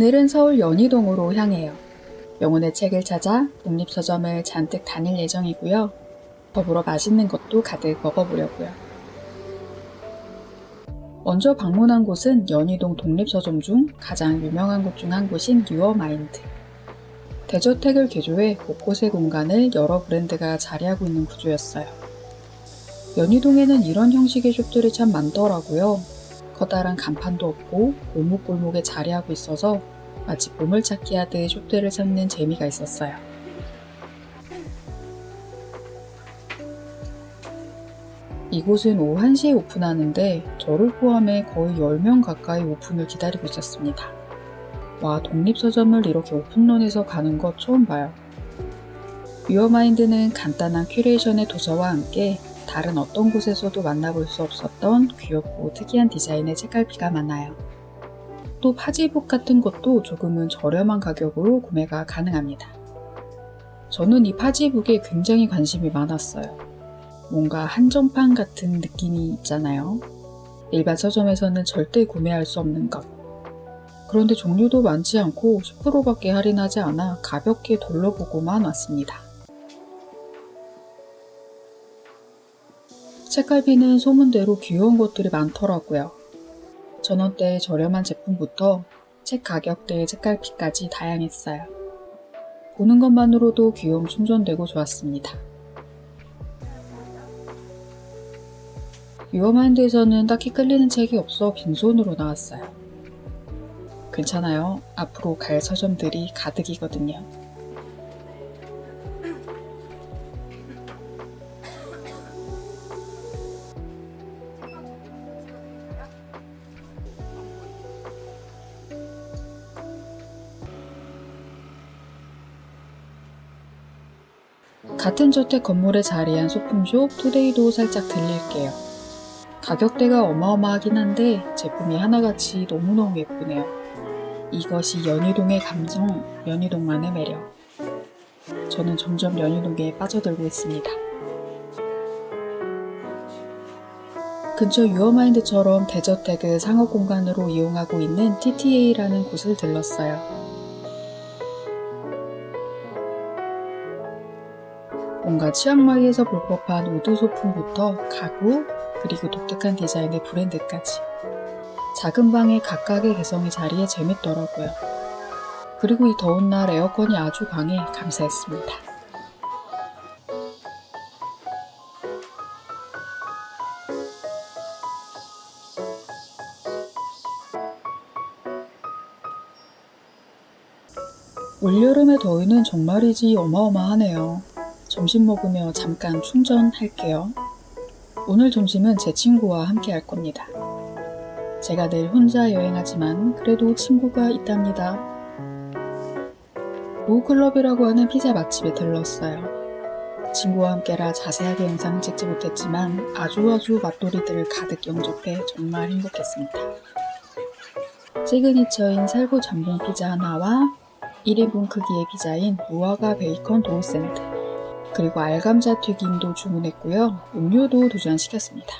오늘은 서울 연희동으로 향해요. 영혼의 책을 찾아 독립서점을 잔뜩 다닐 예정이고요. 더불어 맛있는 것도 가득 먹어보려고요. 먼저 방문한 곳은 연희동 독립서점 중 가장 유명한 곳 중 한 곳인 유어마인드. 대저택을 개조해 곳곳의 공간을 여러 브랜드가 자리하고 있는 구조였어요. 연희동에는 이런 형식의 숍들이 참 많더라고요. 커다란 간판도 없고 골목골목에 자리하고 있어서 마치 보물찾기 하듯 숍들을 찾는 재미가 있었어요. 이곳은 오후 1시에 오픈하는데 저를 포함해 거의 10명 가까이 오픈을 기다리고 있었습니다. 와, 독립서점을 이렇게 오픈런해서 가는 것 처음 봐요. 유어마인드는 간단한 큐레이션의 도서와 함께 다른 어떤 곳에서도 만나볼 수 없었던 귀엽고 특이한 디자인의 책갈피가 많아요. 또 파지북 같은 것도 조금은 저렴한 가격으로 구매가 가능합니다. 저는 이 파지북에 굉장히 관심이 많았어요. 뭔가 한정판 같은 느낌이 있잖아요. 일반 서점에서는 절대 구매할 수 없는 것. 그런데 종류도 많지 않고 10%밖에 할인하지 않아 가볍게 둘러보고만 왔습니다. 책갈피는 소문대로 귀여운 것들이 많더라고요. 전원대의 저렴한 제품부터 책 가격대의 책갈피까지 다양했어요. 보는 것만으로도 귀여움 충전되고 좋았습니다. 유어마인드에서는 딱히 끌리는 책이 없어 빈손으로 나왔어요. 괜찮아요. 앞으로 갈 서점들이 가득이거든요. 같은 저택 건물에 자리한 소품숍 투데이도 살짝 들릴게요. 가격대가 어마어마하긴 한데 제품이 하나같이 너무너무 예쁘네요. 이것이 연희동의 감성, 연희동만의 매력. 저는 점점 연희동에 빠져들고 있습니다. 근처 유어마인드처럼 대저택을 상업 공간으로 이용하고 있는 TTA라는 곳을 들렀어요. 뭔가 치앙마이에서 볼 법한 우드 소품부터 가구, 그리고 독특한 디자인의 브랜드까지. 작은 방에 각각의 개성이 자리에 재밌더라고요. 그리고 이 더운 날 에어컨이 아주 강해 감사했습니다. 올여름의 더위는 정말이지 어마어마하네요. 점심 먹으며 잠깐 충전할게요. 오늘 점심은 제 친구와 함께 할 겁니다. 제가 늘 혼자 여행하지만 그래도 친구가 있답니다. 로우클럽이라고 하는 피자 맛집에 들렀어요. 친구와 함께라 자세하게 영상은 찍지 못했지만 아주 아주 맛돌이들을 가득 영접해 정말 행복했습니다. 시그니처인 살구 전분 피자 하나와 1인분 크기의 피자인 무화과 베이컨 도우 샌드 그리고 알감자 튀김도 주문했고요. 음료도 두 잔 시켰습니다.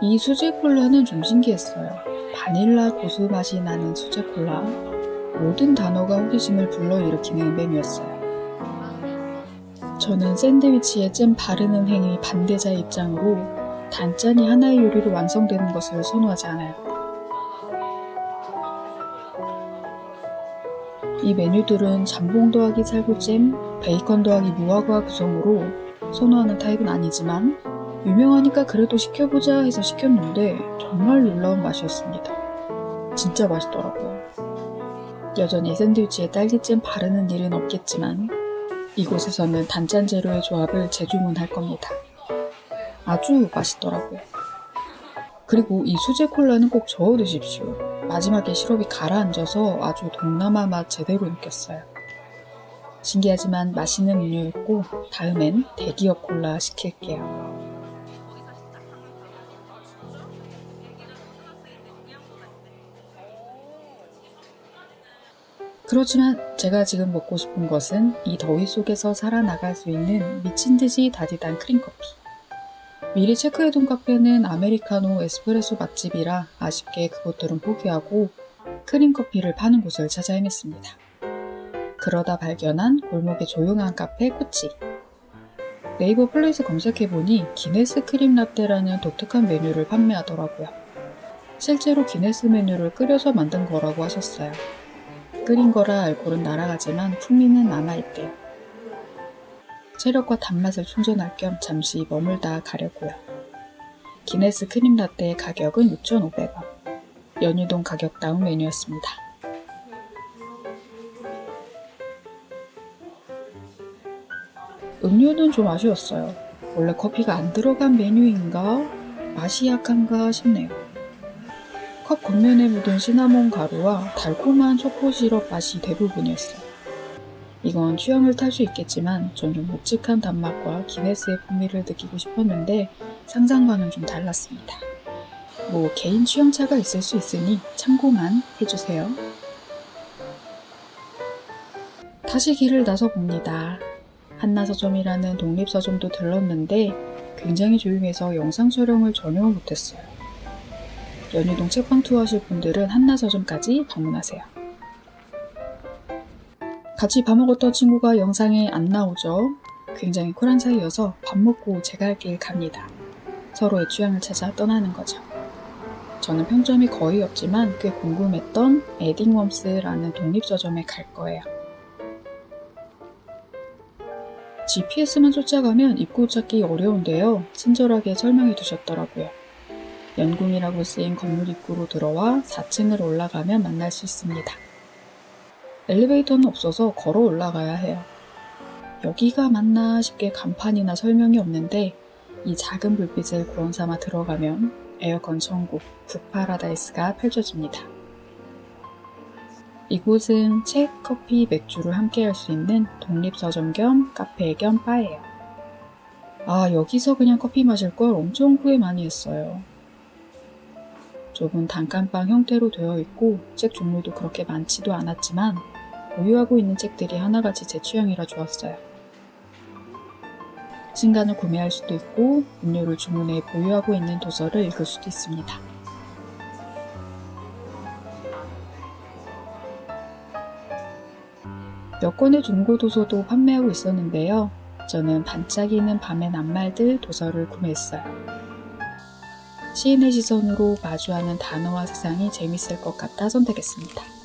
이 수제 콜라는 좀 신기했어요. 바닐라 고수 맛이 나는 수제 콜라. 모든 단어가 호기심을 불러일으키는 메뉴였어요. 저는 샌드위치에 잼 바르는 행위 반대자의 입장으로 단짠이 하나의 요리로 완성되는 것을 선호하지 않아요. 이 메뉴들은 잠봉 더하기 살구잼, 베이컨 더하기 무화과 구성으로 선호하는 타입은 아니지만 유명하니까 그래도 시켜보자 해서 시켰는데 정말 놀라운 맛이었습니다. 진짜 맛있더라고요. 여전히 샌드위치에 딸기잼 바르는 일은 없겠지만 이곳에서는 단짠 재료의 조합을 재주문할 겁니다. 아주 맛있더라고요. 그리고 이 수제 콜라는 꼭 저어 드십시오. 마지막에 시럽이 가라앉아서 아주 동남아 맛 제대로 느꼈어요. 신기하지만 맛있는 음료였고 다음엔 대기업 콜라 시킬게요. 그렇지만 제가 지금 먹고 싶은 것은 이 더위 속에서 살아나갈 수 있는 미친 듯이 다디단 크림커피. 미리 체크해둔 카페는 아메리카노 에스프레소 맛집이라 아쉽게 그것들은 포기하고 크림 커피를 파는 곳을 찾아 헤맸습니다. 그러다 발견한 골목의 조용한 카페 코치. 네이버 플레이스 검색해보니 기네스 크림 라떼라는 독특한 메뉴를 판매하더라고요. 실제로 기네스 메뉴를 끓여서 만든 거라고 하셨어요. 끓인 거라 알코올은 날아가지만 풍미는 남아있대요. 체력과 단맛을 충전할 겸 잠시 머물다 가려고요. 기네스 크림 라떼의 가격은 6,500원. 연희동 가격 다운 메뉴였습니다. 음료는 좀 아쉬웠어요. 원래 커피가 안 들어간 메뉴인가? 맛이 약한가 싶네요. 컵 겉면에 묻은 시나몬 가루와 달콤한 초코 시럽 맛이 대부분이었어요. 이건 취향을 탈 수 있겠지만 전좀 묵직한 단맛과 기네스의 풍미를 느끼고 싶었는데 상상과는 좀 달랐습니다. 뭐 개인 취향차가 있을 수 있으니 참고만 해주세요. 다시 길을 나서 봅니다. 한나서점이라는 독립서점도 들렀는데 굉장히 조용해서 영상 촬영을 전혀 못했어요. 연희동 책방 투어 하실 분들은 한나서점까지 방문하세요. 같이 밥 먹었던 친구가 영상에 안 나오죠. 굉장히 쿨한 사이여서 밥 먹고 제가 할 길 갑니다. 서로의 취향을 찾아 떠나는 거죠. 저는 평점이 거의 없지만 꽤 궁금했던 에딩웜스라는 독립서점에 갈 거예요. GPS만 쫓아가면 입구 찾기 어려운데요. 친절하게 설명해 두셨더라고요. 연궁이라고 쓰인 건물 입구로 들어와 4층을 올라가면 만날 수 있습니다. 엘리베이터는 없어서 걸어 올라가야 해요. 여기가 맞나 싶게 간판이나 설명이 없는데 이 작은 불빛을 구원 삼아 들어가면 에어컨 천국 북파라다이스가 펼쳐집니다. 이곳은 책, 커피, 맥주를 함께 할 수 있는 독립서점 겸 카페 겸 바예요. 아, 여기서 그냥 커피 마실 걸 엄청 후회 많이 했어요. 좁은 단칸방 형태로 되어 있고 책 종류도 그렇게 많지도 않았지만 보유하고 있는 책들이 하나같이 제 취향이라 좋았어요. 신간을 구매할 수도 있고 음료를 주문해 보유하고 있는 도서를 읽을 수도 있습니다. 몇 권의 중고 도서도 판매하고 있었는데요. 저는 반짝이는 밤의 낱말들 도서를 구매했어요. 시인의 시선으로 마주하는 단어와 세상이 재밌을 것 같아 선택했습니다.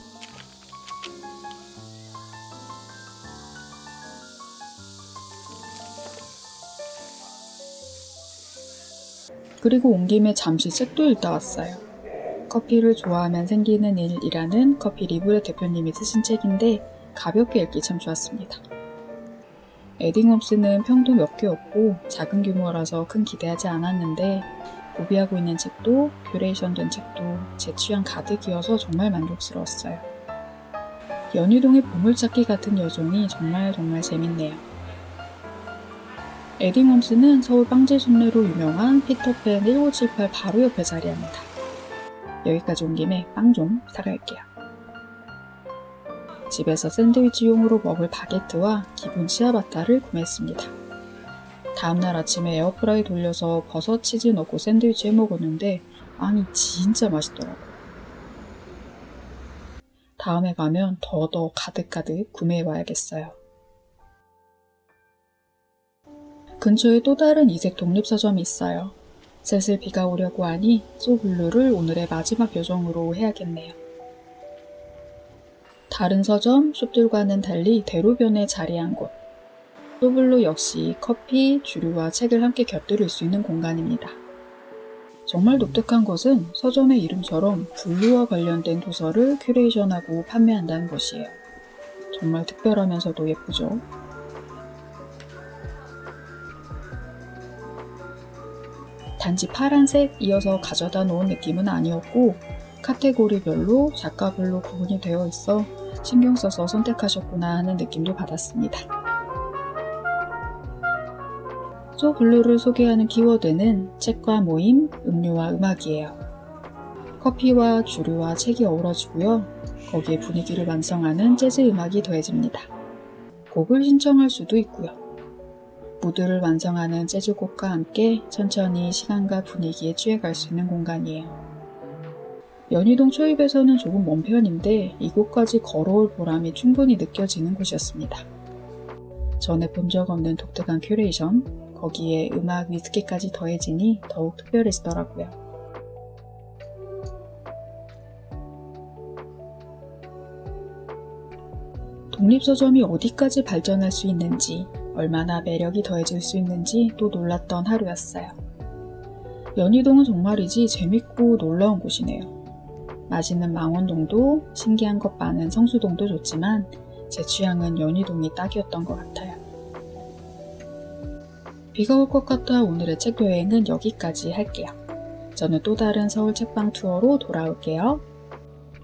그리고 온 김에 잠시 책도 읽다 왔어요. 커피를 좋아하면 생기는 일이라는 커피 리브레 대표님이 쓰신 책인데 가볍게 읽기 참 좋았습니다. 에딩업스는 평도 몇개 없고 작은 규모라서 큰 기대하지 않았는데 구비하고 있는 책도 큐레이션 된 책도 제 취향 가득이어서 정말 만족스러웠어요. 연희동의 보물찾기 같은 여정이 정말 정말 재밌네요. 에딩홈스는 서울 빵제 순례로 유명한 피터팬 1978 바로 옆에 자리합니다. 여기까지 온 김에 빵 좀 사갈게요. 집에서 샌드위치용으로 먹을 바게트와 기본 치아바타를 구매했습니다. 다음날 아침에 에어프라이 돌려서 버섯 치즈 넣고 샌드위치 해 먹었는데 아니 진짜 맛있더라고요. 다음에 가면 더더 가득가득 구매해 와야겠어요. 근처에 또 다른 이색 독립서점이 있어요. 슬슬 비가 오려고 하니 소블루를 오늘의 마지막 요정으로 해야겠네요. 다른 서점, 숍들과는 달리 대로변에 자리한 곳. 소블루 역시 커피, 주류와 책을 함께 곁들일 수 있는 공간입니다. 정말 독특한 것은 서점의 이름처럼 분류와 관련된 도서를 큐레이션하고 판매한다는 것이에요. 정말 특별하면서도 예쁘죠? 단지 파란색 이어서 가져다 놓은 느낌은 아니었고 카테고리별로 작가별로 구분이 되어 있어 신경 써서 선택하셨구나 하는 느낌도 받았습니다. 소블루를 소개하는 키워드는 책과 모임, 음료와 음악이에요. 커피와 주류와 책이 어우러지고요. 거기에 분위기를 완성하는 재즈 음악이 더해집니다. 곡을 신청할 수도 있고요. 무드를 완성하는 재즈곡과 함께 천천히 시간과 분위기에 취해갈 수 있는 공간이에요. 연희동 초입에서는 조금 먼 편인데 이곳까지 걸어올 보람이 충분히 느껴지는 곳이었습니다. 전에 본 적 없는 독특한 큐레이션, 거기에 음악 위스키까지 더해지니 더욱 특별해지더라고요. 독립서점이 어디까지 발전할 수 있는지, 얼마나 매력이 더해질 수 있는지 또 놀랐던 하루였어요. 연희동은 정말이지 재밌고 놀라운 곳이네요. 맛있는 망원동도 신기한 것 많은 성수동도 좋지만 제 취향은 연희동이 딱이었던 것 같아요. 비가 올 것 같아 오늘의 책 여행은 여기까지 할게요. 저는 또 다른 서울 책방 투어로 돌아올게요.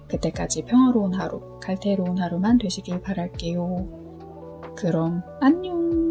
그때까지 평화로운 하루, 갈태로운 하루만 되시길 바랄게요. 그럼 안녕!